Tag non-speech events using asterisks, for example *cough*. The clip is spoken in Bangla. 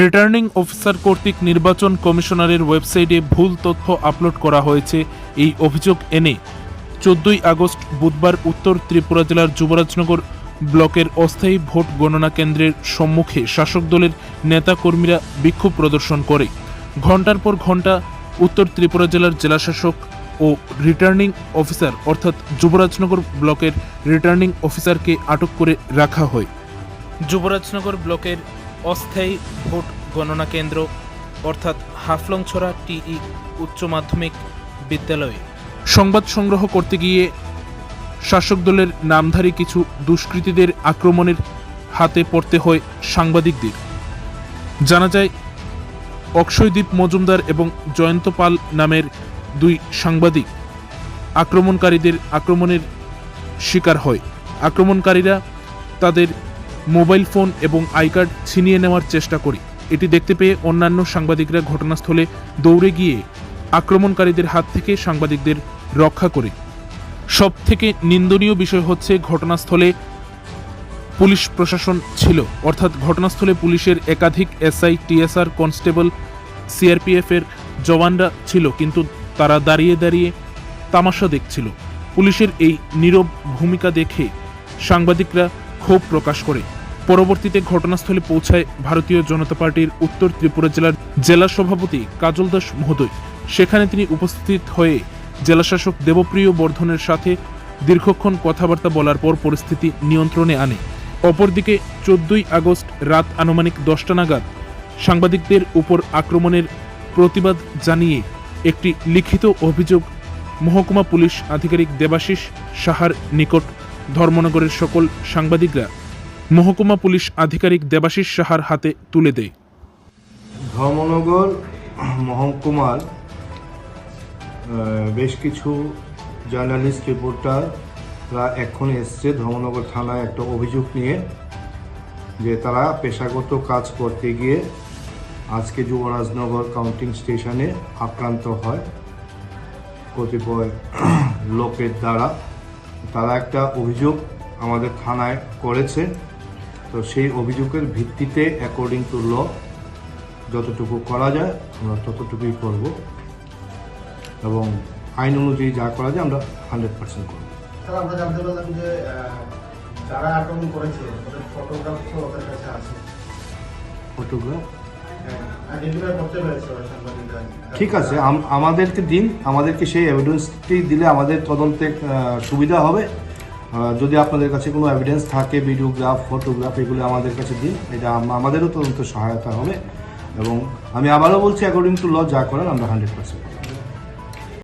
রিটার্নিং অফিসার কর্তৃক নির্বাচন কমিশনারের ওয়েবসাইটে ভুল তথ্য আপলোড করা হয়েছে, এই অভিযোগ এনে চোদ্দই আগস্ট বুধবার উত্তর ত্রিপুরা জেলার যুবরাজনগর ব্লকের অস্থায়ী ভোট গণনা কেন্দ্রের সম্মুখে শাসক দলের নেতাকর্মীরা বিক্ষোভ প্রদর্শন করে। ঘণ্টার পর ঘণ্টা উত্তর ত্রিপুরা জেলার জেলাশাসক ও রিটার্নিং অফিসার অর্থাৎ যুবরাজনগর ব্লকের রিটার্নিং অফিসারকে আটক করে রাখা হয়। যুবরাজনগর ব্লকের অস্থায়ী ভোট গণনা কেন্দ্র, অর্থাৎ হাফলংছড়া টিই উচ্চ মাধ্যমিক বিদ্যালয়ে। সংবাদ সংগ্রহ করতে গিয়ে শাসক দলের নামধারী কিছু দুষ্কৃতীদের আক্রমণের হাতে পড়তে হয় সাংবাদিকদের। জানা যায়, অক্ষয়দীপ মজুমদার এবং জয়ন্ত পাল নামের দুই সাংবাদিক আক্রমণকারীদের আক্রমণের শিকার হয়। আক্রমণকারীরা তাদের মোবাইল ফোন এবং আই কার্ড ছিনিয়ে নেওয়ার চেষ্টা করে। এটি দেখতে পেয়ে অন্যান্য সাংবাদিকরা ঘটনাস্থলে দৌড়ে গিয়ে আক্রমণকারীদের হাত থেকে সাংবাদিকদের রক্ষা করে। সব থেকে নিন্দনীয় বিষয় হচ্ছে ঘটনাস্থলে পুলিশ প্রশাসন ছিল। অর্থাৎ ঘটনাস্থলে পুলিশের একাধিক এসআই, টিএসআর কনস্টেবল, সিআরপিএফ এর জওয়ানরা ছিল, কিন্তু তারা দাঁড়িয়ে দাঁড়িয়ে তামাশা দেখছিল। পুলিশের এই নীরব ভূমিকা দেখে সাংবাদিকরা ক্ষোভ প্রকাশ করে। পরবর্তীতে ঘটনাস্থলে পৌঁছায় ভারতীয় জনতা পার্টির উত্তর ত্রিপুরা জেলার জেলা সভাপতি কাজল দাস মহোদয়। সেখানে তিনি উপস্থিত হয়ে জেলাশাসক দেবপ্রিয় বর্ধনের সাথে দীর্ঘক্ষণ কথাবার্তা বলার পর পরিস্থিতি নিয়ন্ত্রণে আনে। অপরদিকে চোদ্দই আগস্ট রাত আনুমানিক দশটা নাগাদ সাংবাদিকদের উপর আক্রমণের প্রতিবাদ জানিয়ে একটি লিখিত অভিযোগ মহকুমা পুলিশ আধিকারিক দেবাশিস সাহার নিকট ধর্মনগরের সকল সাংবাদিকরা মহকুমা পুলিশ আধিকারিক দেবাশিস সাহার হাতে তুলে দেয়। ধর্মনগর, মহকুমার বেশ কিছু জার্নালিস্ট রিপোর্টাররা এখন এসছে। ধর্মনগর থানায় একটা অভিযোগ নিয়ে যে তারা পেশাগত কাজ করতে গিয়ে আজকে যুবরাজনগর কাউন্টিং স্টেশনে আক্রান্ত হয়। কতিপয় *clears throat* লোকের দ্বারা তারা একটা অভিযোগ আমাদের থানায় করেছে। তো সেই অভিযোগের ভিত্তিতে অ্যাকর্ডিং টু ল যতটুকু করা যায় আমরা ততটুকুই করব এবং আইন অনুযায়ী যা করা যায় আমরা হান্ড্রেড পার্সেন্ট করব। আমরা জানতে পারলাম যে যারা আক্রমণ করেছে ফটোগ্রাফ ফটোগ্রাফ সাংবাদিকরা। ঠিক আছে আমাদেরকে দিন, আমাদেরকে সেই এভিডেন্সটি দিলে আমাদের তদন্তে সুবিধা হবে। যদি আপনাদের কাছে কোনো এভিডেন্স থাকে ভিডিওগ্রাফ ফটোগ্রাফ এগুলো আমাদের কাছে দিন, এটা আমাদেরও তদন্ত সহায়তা হবে। এবং আমি আবারও বলছি অ্যাকর্ডিং টু ল যা করেন আমরা হান্ড্রেড পার্সেন্ট